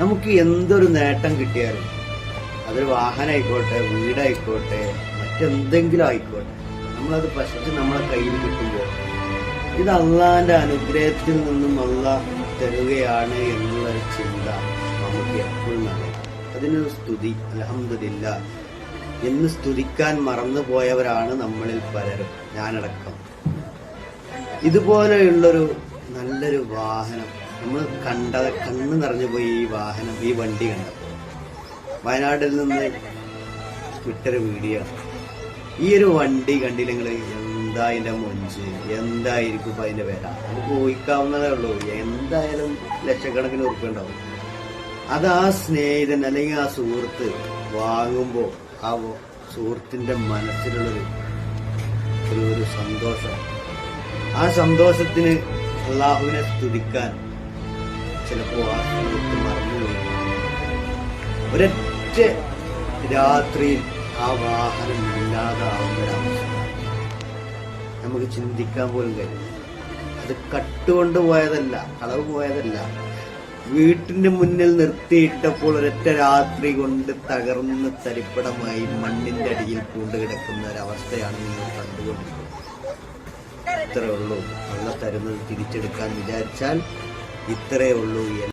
നമുക്ക് എന്തൊരു നേട്ടം കിട്ടിയാലും അതൊരു വാഹനമായിക്കോട്ടെ വീടായിക്കോട്ടെ മറ്റെന്തെങ്കിലും ആയിക്കോട്ടെ. നമ്മളത് പശിച്ച് നമ്മളെ കയ്യിൽ കിട്ടുമ്പോൾ ഇത് അള്ളാന്റെ അനുഗ്രഹത്തിൽ നിന്നും അള്ളാഹ് തരുകയാണ് എന്നുള്ളൊരു ചിന്ത നമുക്ക് എപ്പോഴും നല്ല അതിനൊരു സ്തുതി അലഹമില്ല എന്ന് സ്തുതിക്കാൻ മറന്നുപോയവരാണ് നമ്മളിൽ പലരും ഞാനടക്കം. ഇതുപോലെയുള്ളൊരു നല്ലൊരു വാഹനം നമ്മൾ കണ്ട കണ്ണ് നിറഞ്ഞു പോയി ഈ വാഹനം ഈ വണ്ടി കണ്ടപ്പോൾ. വയനാട്ടിൽ നിന്ന് ട്വിറ്റർ വീഡിയോ. ഈ ഒരു വണ്ടി കണ്ടില്ലെങ്കിൽ എന്താ അതിന്റെ മൊഞ്ച്? എന്തായിരിക്കും ഇപ്പം അതിന്റെ വില? നമുക്ക് ഊഹിക്കാവുന്നതേ ഉള്ളൂ. എന്തായാലും ലക്ഷക്കണക്കിന് ഉറപ്പുണ്ടാവും അത് ആ സ്നേഹിതൻ അല്ലെങ്കിൽ ആ സുഹൃത്ത് വാങ്ങുമ്പോൾ ആ സുഹൃത്തിന്റെ മനസ്സിലുള്ളൊരു ഒരു സന്തോഷം. ആ സന്തോഷത്തിന് അള്ളാഹുവിനെ സ്തുതിക്കാൻ ചിലപ്പോ ആ സുഹൃത്ത് മറന്നുപോയി ഒരൊറ്റ രാത്രിയിൽ ആ വാഹനം ഒരവസ്ഥ നമുക്ക് ചിന്തിക്കാൻ പോലും കഴിയും അത് കട്ടുകൊണ്ട് പോയതല്ല കളവ് പോയതല്ല. വീട്ടിന്റെ മുന്നിൽ നിർത്തിയിട്ടപ്പോൾ ഒരൊറ്റ രാത്രി കൊണ്ട് തകർന്ന് തരിപ്പടമായി മണ്ണിന്റെ അടിയിൽ പൂണ്ടുകിടക്കുന്ന ഒരവസ്ഥയാണ് നിങ്ങൾ കണ്ടുകൊണ്ടിരിക്കുന്നത്. ഇത്രയേ ഉള്ളൂ. അള്ള തരുന്നത് തിരിച്ചെടുക്കാൻ വിചാരിച്ചാൽ ഇത്രേ ഉള്ളൂ